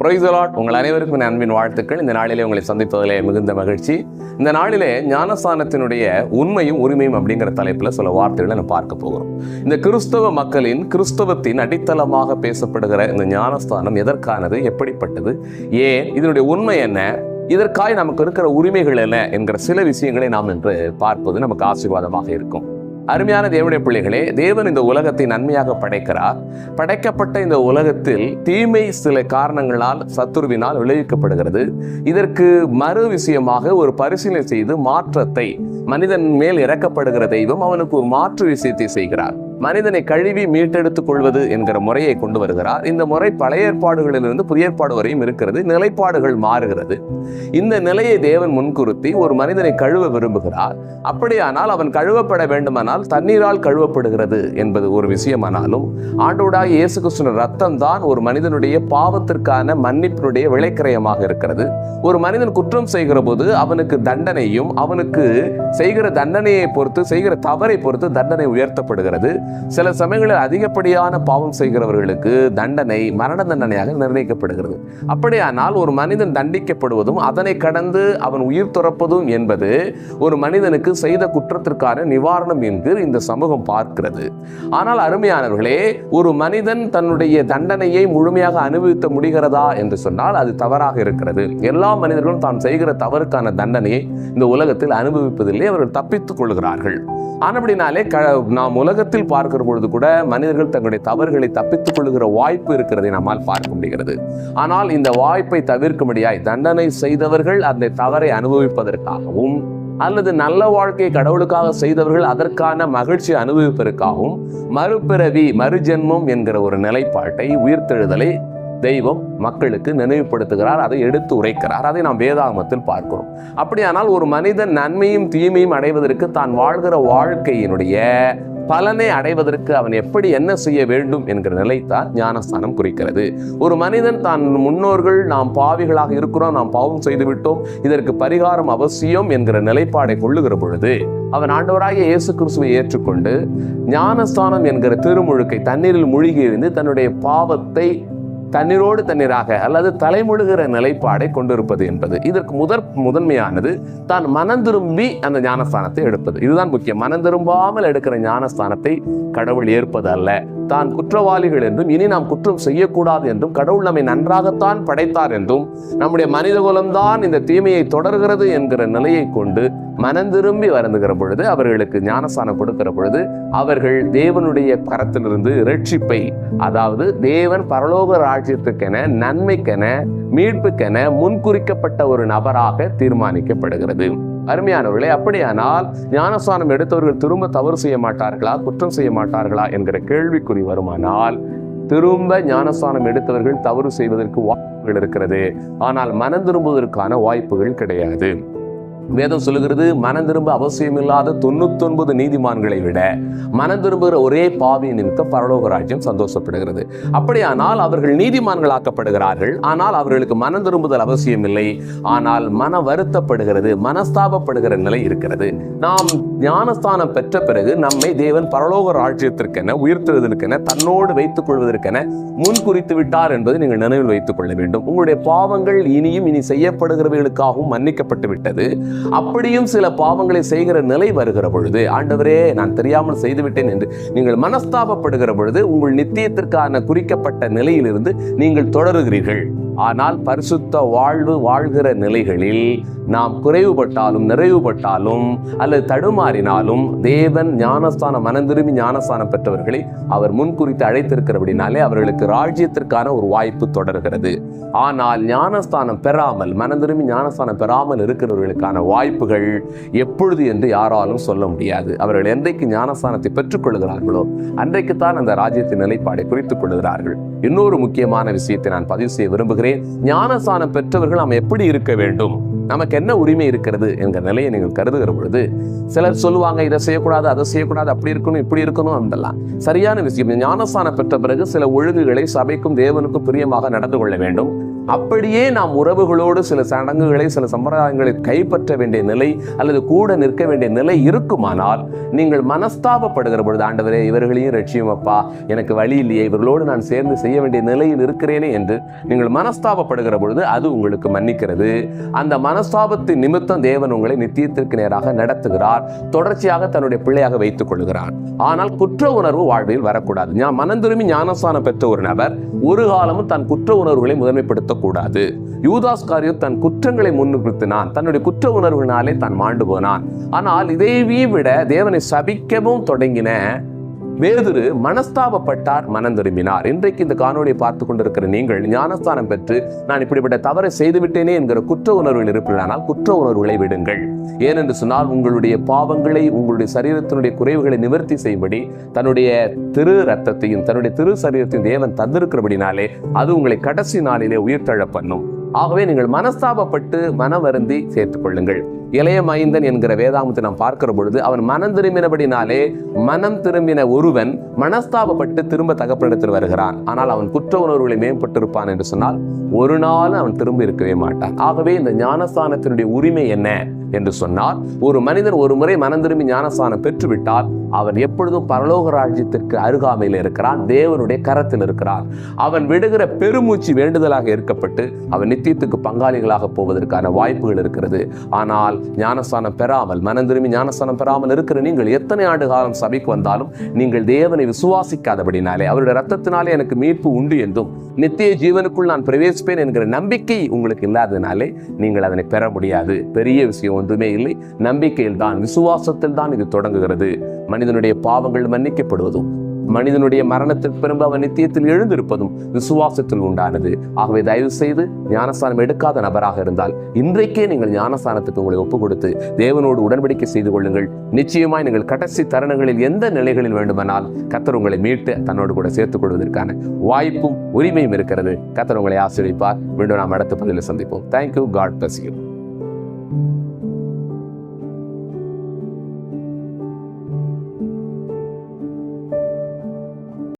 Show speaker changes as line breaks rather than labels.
பிரைசலாட் உங்கள் அனைவருக்கும் என் அன்பின் வாழ்த்துக்கள். இந்த நாளிலே உங்களை சந்திப்பதிலே மிகுந்த மகிழ்ச்சி. இந்த நாளிலே ஞானஸ்தானத்தினுடைய உண்மையும் உரிமையும் அப்படிங்கிற தலைப்பில் சில வார்த்தைகளை நம்ம பார்க்க போகிறோம். இந்த கிறிஸ்தவ மக்களின் கிறிஸ்தவத்தின் அடித்தளமாக பேசப்படுகிற இந்த ஞானஸ்தானம் எதற்கானது எப்படிப்பட்டது ஏன் இதனுடைய உண்மை என்ன இதற்காக நமக்கு இருக்கிற உரிமைகள் என்ன என்கிற சில விஷயங்களை நாம் இன்று பார்ப்பது நமக்கு ஆசீர்வாதமாக இருக்கும். அருமையான தேவனுடைய பிள்ளைகளே தேவன் இந்த உலகத்தை நன்மையாக படைக்கிறார் படைக்கப்பட்ட இந்த உலகத்தில் தீமை சில காரணங்களால் சத்துருவினால் விளைவிக்கப்படுகிறது. இதற்கு மறு விஷயமாக ஒரு பரிசீலனை செய்து மாற்றத்தை மனிதன் மேல் இறக்கப்படுகிற தெய்வம் அவனுக்கு ஒரு மாற்று விஷயத்தை செய்கிறார். மனிதனை கழுவி மீட்டெடுத்துக் கொள்வது என்கிற முறையை கொண்டு வருகிறார். இந்த முறை பழைய ஏற்பாடுகளிலிருந்து புதிய ஏற்பாடு வரையும் இருக்கிறது. நிலைப்பாடுகள் மாறுகிறது. இந்த நிலையை தேவன் முன்குறுத்தி ஒரு மனிதனை கழுவ விரும்புகிறார். அப்படியானால் அவன் கழுவப்பட வேண்டுமானால் தண்ணீரால் கழுவப்படுகிறது என்பது ஒரு விஷயமானாலும் ஆண்டோடாக இயேசு கிறிஸ்துவின் ரத்தம் தான் ஒரு மனிதனுடைய பாவத்திற்கான மன்னிப்பினுடைய விளைக்கிரயமாக இருக்கிறது. ஒரு மனிதன் குற்றம் செய்கிற போது அவனுக்கு தண்டனையும் அவனுக்கு செய்கிற தண்டனையை பொறுத்து செய்கிற தவறை பொறுத்து தண்டனை உயர்த்தப்படுகிறது. சில சமயங்களில் அதிகப்படியான பாவம் செய்கிறவர்களுக்கு தண்டனை மரண தண்டனையாக நிர்ணயிக்கப்படுகிறது. அப்படியானால் ஒரு மனிதன் தண்டிக்கப்படுவதும் அதனை கடந்து அவன் உயிர் துறப்பதும் என்பது ஒரு மனிதனுக்கு செய்த குற்றத்திற்கான நிவாரணம் என்று இந்த சமூகம் பார்க்கிறது. ஆனால் அருமையானவர்களே ஒரு மனிதன் தன்னுடைய தண்டனையை முழுமையாக அனுபவித்த முடிகிறதா என்று சொன்னால் அது தவறாக இருக்கிறது. எல்லா மனிதர்களும் தான் செய்கிற தவறுக்கான தண்டனையை இந்த உலகத்தில் அனுபவிப்பதில்லை அவர்கள் தப்பித்துக் கொள்கிறார்கள். ஆனபடினாலே நாம் உலகத்தில் பார்க்க பார்க்கிற பொழுது கூட மனிதர்கள் தங்களுடைய தவறுகளை தப்பித்துக் கொள்கிற வாய்ப்பு இருக்கிறதை நம்மால் பார்க்க முடிகிறது. ஆனால் இந்த வாய்ப்பை தவிர்க்கும்படியாய் தண்டனை செய்தவர்கள் அந்த தவறை அனுபவிப்பதற்காகவும் அல்லது நல்ல வாழ்க்கையை கடவுளுக்காக செய்தவர்கள் அதற்கான மகிழ்ச்சி அனுபவிப்பதற்காகவும் மறுபிறவி மறுஜென்மம் என்கிற ஒரு நிலைப்பாட்டை உயிர்த்தெழுதலை தெய்வம் மக்களுக்கு நினைவுபடுத்துகிறார் அதை எடுத்து உரைக்கிறார். அதை நாம் வேதாகமத்தில் பார்க்கிறோம். அப்படியானால் ஒரு மனிதன் நன்மையும் தீமையும் அடைவதற்கு தான் வாழ்கிற வாழ்க்கையினுடைய பலனை அடைவதற்கு அவன் எப்படி என்ன செய்ய வேண்டும் என்கிற நிலைத்தான் ஞானஸ்தானம் குறிக்கிறது. ஒரு மனிதன் தான் முன்னோர்கள் நாம் பாவிகளாக இருக்கிறோம் நாம் பாவம் செய்துவிட்டோம் இதற்கு பரிகாரம் அவசியம் என்கிற நிலைப்பாடை கொள்ளுகிற பொழுது அவன் ஆண்டவராகிய இயேசு கிறிஸ்துவை ஏற்றுக்கொண்டு ஞானஸ்தானம் என்கிற திருமுழுக்கை தண்ணீரில் மூழ்கி இருந்து தன்னுடைய பாவத்தை தண்ணீரோடு தண்ணீராக அல்லது தலைமுழுகிற நிலைப்பாடை கொண்டிருப்பது என்பது. இதற்கு முதற் முதன்மையானது தான் மனம் திரும்பி அந்த ஞானஸ்தானத்தை எடுப்பது. இதுதான் முக்கியம். மனம் திரும்பாமல் எடுக்கிற ஞானஸ்தானத்தை கடவுள் ஏற்பது அல்ல தான் குற்றவாளிகள் என்றும் இனி நாம் குற்றம் செய்யக்கூடாது என்றும் கடவுள் நம்மை நன்றாகத்தான் படைத்தார் என்றும் நம்முடைய மனித குலம்தான் இந்த தீமையை தொடர்கிறது என்கிற நிலையை கொண்டு மனம் திரும்பி வருந்துகிற பொழுது அவர்களுக்கு ஞானஸ்தானம் கொடுக்கிற பொழுது அவர்கள் தேவனுடைய கரத்திலிருந்து ரட்சிப்பை அதாவது தேவன் பரலோக ராஜ்யத்துக்கென நன்மைக்கென மீட்புக்கென முன்குறிக்கப்பட்ட ஒரு நபராக தீர்மானிக்கப்படுகிறது. அருமையானவர்களே அப்படியானால் ஞானஸ்தானம் எடுத்தவர்கள் திரும்ப தவறு செய்ய மாட்டார்களா? குற்றம் செய்ய மாட்டார்களா? என்கிற கேள்விக்குறி வருமானால் திரும்ப ஞானஸ்தானம் எடுத்தவர்கள் தவறு செய்வதற்கு வாய்ப்புகள் இருக்கிறது. ஆனால் மனம் திரும்புவதற்கான வாய்ப்புகள் கிடையாது. வேதம் சொல்லுகிறது மனம் திரும்ப அவசியமில்லாத தொண்ணூத்தொன்பது நீதிமான்களை விட மனம் திரும்புகிற ஒரே பாவி நிமித்தம் பரலோக ராஜ்யம் சந்தோஷப்படுகிறது. அப்படியானால் அவர்கள் நீதிமான்களாக்கப்படுகிறார்கள். ஆனால் அவர்களுக்கு மனம் திரும்புதல் அவசியமில்லை. ஆனால் மன வருத்தப்படுகிறது மனஸ்தாபப்படுகிற நிலை இருக்கிறது. நாம் ஞானஸ்தானம் பெற்ற பிறகு நம்மை தேவன் பரலோக ராஜ்யத்திற்கென உயர்த்துவதற்கென தன்னோடு வைத்துக் கொள்வதற்கென முன் குறித்து விட்டார் என்பதை நீங்கள் நினைவில் வைத்துக் கொள்ள வேண்டும். உங்களுடைய பாவங்கள் இனியும் இனி செய்யப்படுகிறவர்களுக்காகவும் மன்னிக்கப்பட்டு விட்டது அப்படியும் சில பாவங்களை செய்கிற நிலை வருகிற பொழுது ஆண்டவரே நான் தெரியாமல் செய்துவிட்டேன் என்று நீங்கள் மனஸ்தாபப்படுகிற பொழுது உங்கள் நித்தியத்திற்கான குறிக்கப்பட்ட நிலையிலிருந்து நீங்கள் தொடருகிறீர்கள். ஆனால் பரிசுத்த வாழ்வு வாழ்கிற நிலைகளில் நாம் குறைவுபட்டாலும் நிறைவுபட்டாலும் அல்லது தடுமாறினாலும் தேவன் ஞானஸ்தானம் மனந்திரும்பி ஞானஸ்தானம் பெற்றவர்களை அவர் முன்குறித்து அழைத்திருக்கிறபடினாலே அவர்களுக்கு ராஜ்யத்திற்கான ஒரு வாய்ப்பு தொடர்கிறது. ஆனால் ஞானஸ்தானம் பெறாமல் மனந்திரும்பி ஞானஸ்தானம் பெறாமல் இருக்கிறவர்களுக்கான வாய்ப்புகள் எப்பொழுது என்று யாராலும் சொல்ல முடியாது. அவர்கள் என்றைக்கு ஞானஸ்தானத்தை பெற்றுக்கொள்கிறார்களோ அன்றைக்குத்தான் அந்த ராஜ்யத்தின் நிலைப்பாடை குறித்துக் கொள்கிறார்கள். இன்னொரு முக்கியமான விஷயத்தை நான் பதிவு செய்ய விரும்புகிறேன். ஞானஸ்தானம் பெற்றவர்கள் நாம் எப்படி இருக்க வேண்டும்? நமக்கு என்ன உரிமை இருக்கிறது என்கிற நிலையை நீங்கள் கருதுகிற பொழுது சிலர் சொல்லுவாங்க இதை செய்யக்கூடாது அதை செய்யக்கூடாது அப்படி இருக்கணும் இப்படி இருக்கணும் அப்படிலாம் சரியான விஷயம். ஞானஸ்தானம் பெற்ற பிறகு சில ஒழுங்குகளை சபைக்கும் தேவனுக்கும் பிரியமாக நடந்து கொள்ள வேண்டும். அப்படியே நாம் உறவுகளோடு சில சடங்குகளை சில சம்பிரதாயங்களை கைப்பற்ற வேண்டிய நிலை அல்லது கூட நிற்க வேண்டிய நிலை இருக்குமானால் நீங்கள் மனஸ்தாபப்படுகிற பொழுது ஆண்டவரே இவர்களையும் ரட்சியும் அப்பா. எனக்கு வழி இல்லையே. இவர்களோடு நான் சேர்ந்து செய்ய வேண்டிய நிலையில் இருக்கிறேனே என்று நீங்கள் மனஸ்தாபப்படுகிற பொழுது அது உங்களுக்கு மன்னிக்கிறது. அந்த மனஸ்தாபத்தின் நிமித்தம் தேவன் உங்களை நித்தியத்திற்கு நேராக நடத்துகிறார். தொடர்ச்சியாக தன்னுடைய பிள்ளையாக வைத்துக் கொள்கிறார். ஆனால் குற்ற உணர்வு வாழ்வில் வரக்கூடாது. ஞா மனம் திரும்பி ஞானஸ்தானம் பெற்ற ஒரு நபர் ஒரு காலமும் தன் குற்ற உணர்வுகளை கூடாது யூதாஸ் காரியத் தன் குற்றங்களை முன்னிறுத்தினான். தன்னுடைய குற்ற உணர்வுனாலே தான் மாண்டு போனான். ஆனால் இதைவே விட தேவனை சபிக்கவும் தொடங்கின வேதுரு மனஸ்தாபப்பட்டார் மனம் திரும்பினார். இன்றைக்கு இந்த காணொலியை பார்த்து கொண்டிருக்கிற நீங்கள் ஞானஸ்தானம் பெற்று நான் இப்படிப்பட்ட தவறை செய்துவிட்டேனே என்கிற குற்ற உணர்வுகள் இருப்பீர்களானால் குற்ற உணர்வுகளை விடுங்கள். ஏனென்று சொன்னால் உங்களுடைய பாவங்களை உங்களுடைய சரீரத்தினுடைய குறைவுகளை நிவர்த்தி செய்யும்படி தன்னுடைய திரு ரத்தத்தையும் தன்னுடைய திரு சரீரத்தையும் தேவன் தந்திருக்கிறபடினாலே அது உங்களை கடைசி நாளிலே உயிர்த்தழ பண்ணும். ஆகவே நீங்கள் மனஸ்தாபப்பட்டு மன வருந்தி சேர்த்துக் கொள்ளுங்கள் இளைய மைந்தன் என்கிற வேதாமத்தை நாம் பார்க்கிற பொழுது அவன் மனம் திரும்பினபடினாலே மனம் திரும்பின ஒருவன் மனஸ்தாபப்பட்டு திரும்ப தகப்பனிடத்தில் வருகிறான். ஆனால் அவன் குற்ற உணர்வுகளை மேம்பட்டிருப்பான் என்று சொன்னால் ஒரு நாள் அவன் திரும்ப இருக்கவே மாட்டான். ஆகவே இந்த ஞானஸ்தானத்தினுடைய உரிமை என்ன? என்று சொன்னால் ஒரு மனிதன் ஒரு முறை மனம் திரும்பி ஞானஸ்தானம் பெற்றுவிட்டால் அவன் எப்பொழுதும் பரலோக ராஜ்யத்திற்கு அருகாமையில் இருக்கிறான் தேவனுடைய கரத்தில் இருக்கிறான். அவன் விடுகிற பெருமூச்சு வேண்டுதலாக ஏற்கப்பட்டு அவன் நித்தியத்துக்கு பங்காளிகளாக போவதற்கான வாய்ப்புகள் இருக்கிறது. ஆனால் ஞானஸ்தானம் பெறாமல் மனம் திரும்பி ஞானஸ்தானம் பெறாமல் இருக்கிற நீங்கள் எத்தனை ஆண்டு காலம் சபைக்கு வந்தாலும் நீங்கள் தேவனை விசுவாசிக்காதபடினாலே அவருடைய ரத்தத்தினாலே எனக்கு மீட்பு உண்டு என்றும் நித்திய ஜீவனுக்குள் நான் பிரவேசிப்பேன் என்கிற நம்பிக்கை உங்களுக்கு இல்லாததினாலே நீங்கள் அதனை பெற முடியாது. பெரிய விஷயம் ஒன்றுமே இல்லை. நம்பிக்கையில் தான் விசுவாசத்தில் தான் இது தொடங்குகிறது. மனிதனுடைய பாவங்கள் மன்னிக்கப்படுவதும் மனிதனுடைய மரணத்திற்கு பிறகு அவன் நித்தியத்தில் எழுந்திருப்பதும் விசுவாசத்தில் உண்டானது. ஆகவே தயவு செய்து ஞானஸ்தானம் எடுக்காத நபராக இருந்தால் இன்றைக்கே நீங்கள் ஞானஸ்தானத்துக்கு உங்களை ஒப்பு கொடுத்து தேவனோடு உடன்படிக்கை செய்து கொள்ளுங்கள். நிச்சயமாய் நீங்கள் கடைசி தருணங்களில் எந்த நிலைகளில் வேண்டுமானால் கத்தர் உங்களை மீட்டு தன்னோடு கூட சேர்த்துக் கொள்வதற்கான வாய்ப்பும் உரிமையும் இருக்கிறது. கத்தர் உங்களை ஆசிரியப்பார் மீண்டும் நாம் அடுத்த பதிலில் சந்திப்போம். Thank you God bless you